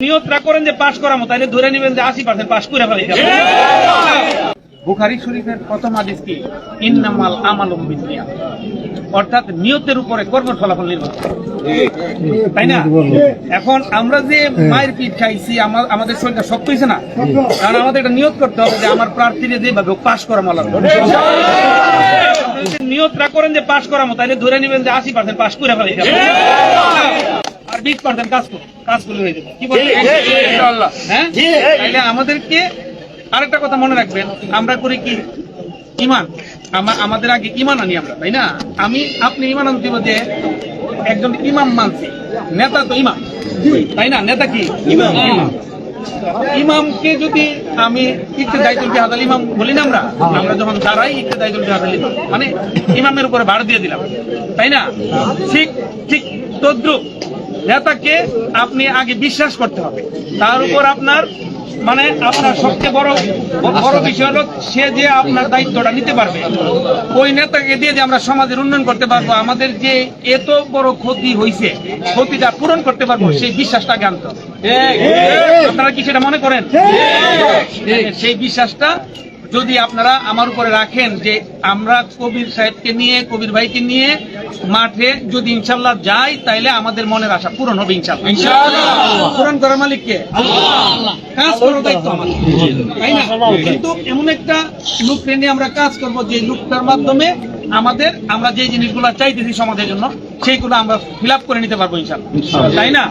নিয়তরা করেন যে পাশ করামো তাহলে ধরে নেবেন যে আশি পার্সেন্ট পাশ করে ফেলে বুখারি শরীফের প্রথম হাদিস কি? ইন্নামাল আমাল অর্থাৎ নিয়তের উপরে কর্মের ফলাফল নির্ভর তাই না? এখন আমরা যে মায়ের পিঠ খাইছি আমাদের শরীরটা শক্ত হয়েছে না? কারণ আমাদের একটা নিয়ত করতে হবে যে আমার প্রার্থীরা যেভাবে পাশ করা মালা নিয়তরা করেন যে পাশ করামো তাহলে ধরে নেবেন যে আশি পার্সেন্ট পাশ করে ফেলে আর বিশ পার্সেন্ট কাজ করো কাজ করলে হয়ে যাবে। কি হ্যাঁ? আমাদেরকে আরেকটা কথা মনে রাখবেন আমরা করি কি? ইমান। আমাদের আগে ইমান আনি আমরা তাই না? আমি আপনি ইমান আনতে যে একজন ইমাম মানছি নেতা তো ইমাম। তাই না? নেতা কি? ইমাম। ইমামকে যদি আমি ইকতে দায়িত্ব বিহাদাল ইমাম বলি না আমরা? আমরা যখন দাঁড়াই দায়িত্ব বিহাদাল ইমাম মানে ইমামের উপরে ভাড় দিয়ে দিলাম তাই না? ঠিক ঠিক তদ্রুপ। নেতাকে আপনি আগে বিশ্বাস করতে হবে। তার উপর আপনার মানে আপনার সবচেয়ে বড় বড় বিষয় হলো সে যে আপনার দায়িত্বটা নিতে পারবে ওই নেতাকে দিয়ে যে আমরা সমাজের উন্নয়ন করতে পারব আমাদের যে এত বড় ক্ষতি হয়েছে ক্ষতিটা পূরণ করতে পারব সেই বিশ্বাসটাকে আনতে হবে। আপনারা কি সেটা মনে করেন? সেই বিশ্বাসটা যদি আপনারা আমার উপরে রাখেন যে আমরা কবির সাহেবকে নিয়ে কবির ভাইকে নিয়ে মাঠে যদি ইনশাল্লাহ যাই তাইলে আমাদের মনের আশা পূরণ হবে ইনশাল্লাহ। পূরণ করার মালিক কে কাজ করার দায়িত্ব আমাদের। তাই না? কিন্তু এমন একটা ট্রেনে আমরা কাজ করব যে লোকটার মাধ্যমে আমাদের আমরা যে জিনিসগুলো চাইতেছি সমাজের জন্য সেইগুলো আমরা ফিল করে নিতে পারব ইনশাল্লাহ তাই না?